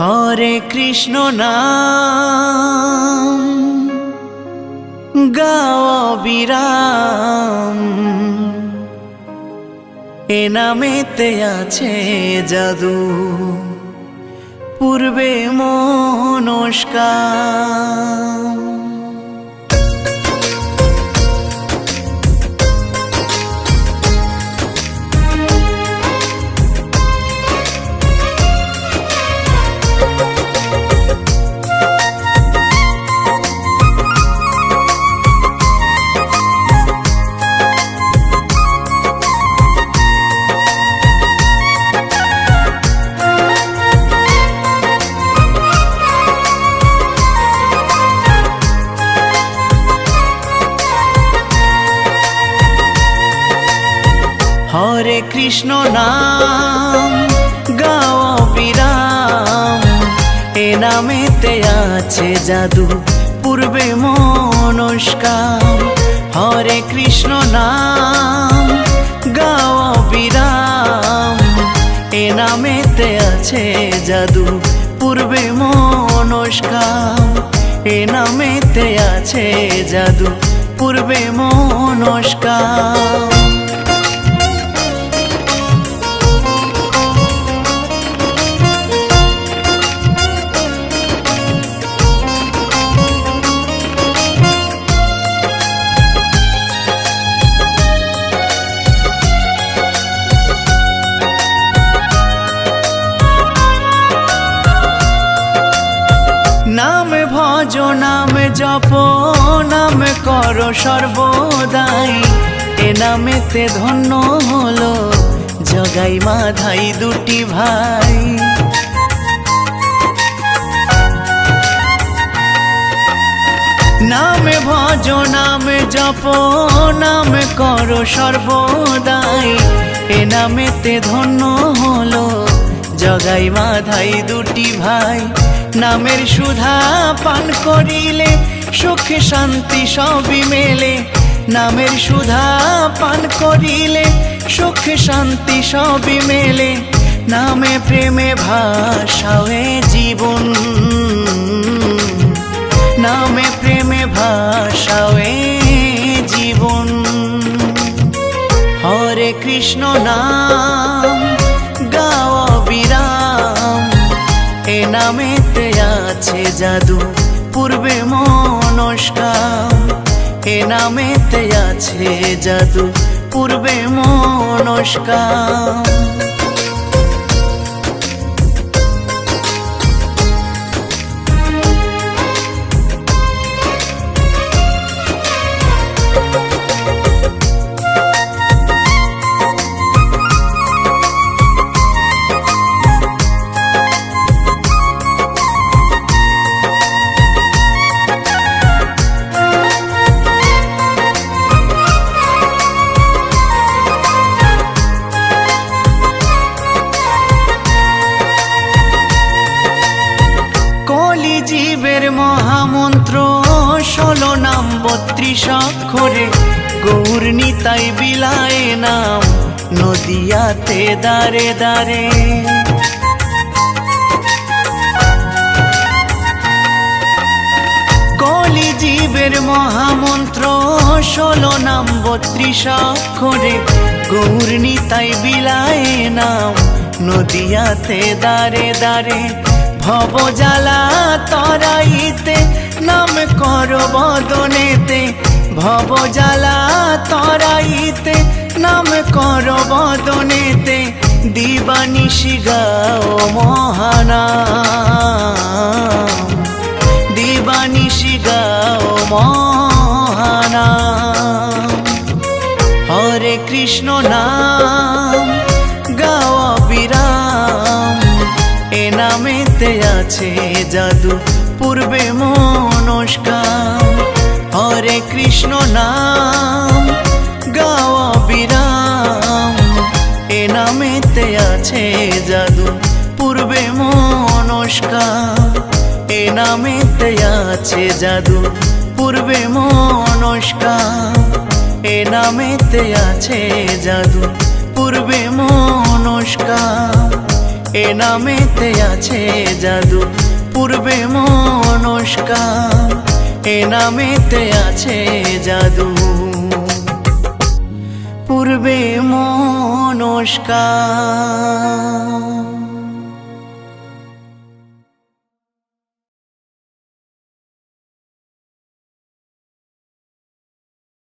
হরে কৃষ্ণ নাম গাও বিরাম এ নামেতে আছে জাদু পূর্বে মনস্কার। হরে কৃষ্ণ নাম, গাও বিরাম এ নামেতে আছে জাদু, পূর্বে মনস্কার হরে কৃষ্ণ নাম, গাও বিরাম এ নামেতে আছে জাদু, পূর্বে মনস্কার এ নামেতে আছে জাদু, পূর্বে মনস্কার নাম জপ, নাম কর সর্বদাই। এ নামেতে ধন্য হলো, জগাই মাধাই দুটি ভাই। নামে ভজ, নাম জপ, নাম কর সর্বদাই। এ নামেতে ধন্য হলো, জগাই মাধাই দুটি ভাই। নামের সুধা পান করিলে, সুখ শান্তি সবই মেলে। নামের সুধা পান করিলে, সুখ শান্তি সবই মেলে। নামে প্রেমে ভাষাওয়ে জীবন। নামে প্রেমে ভাষাওয়ে জীবন। হরে কৃষ্ণ নাম গাও বিরাম। এ নামেতে আছে জাদু পূর্বে মনস্কাম এ নামেতে আছে জাদু পূর্বে মনস্কার। জীবের মহামন্ত্র, ষোলো নাম, বত্রিশ অক্ষরে। গৌর নিতাই বিলায় নাম, নদিয়াতে দারে দারে। কলি জীবের মহামন্ত্র, ষোলো নাম, বত্রিশ অক্ষরে। গৌর নিতাই বিলায় নাম, নদিয়াতে দারে দারে। ভব জ্বালা তরাইতে নাম কর বদনেতে, ভব জ্বালা তরাইতে নাম কর বদনেতে, দিবানিশি গাও মহানা দিবানিশি গাও মহানা হরে কৃষ্ণ নাম। আছে জাদু, পূর্বে মনস্কার। হরে কৃষ্ণ নাম গাও বিরাম। এ নামেতে আছে জাদু, পূর্বে মনস্কার। এ নামেতে আছে জাদু, পূর্বে মনস্কার। এ নামেতে আছে জাদু, পূর্বে মনস্কার। এ নামেতে আছে জাদু পূর্বে মনস্কার এ নামেতে আছে জাদু পূর্বে মনস্কার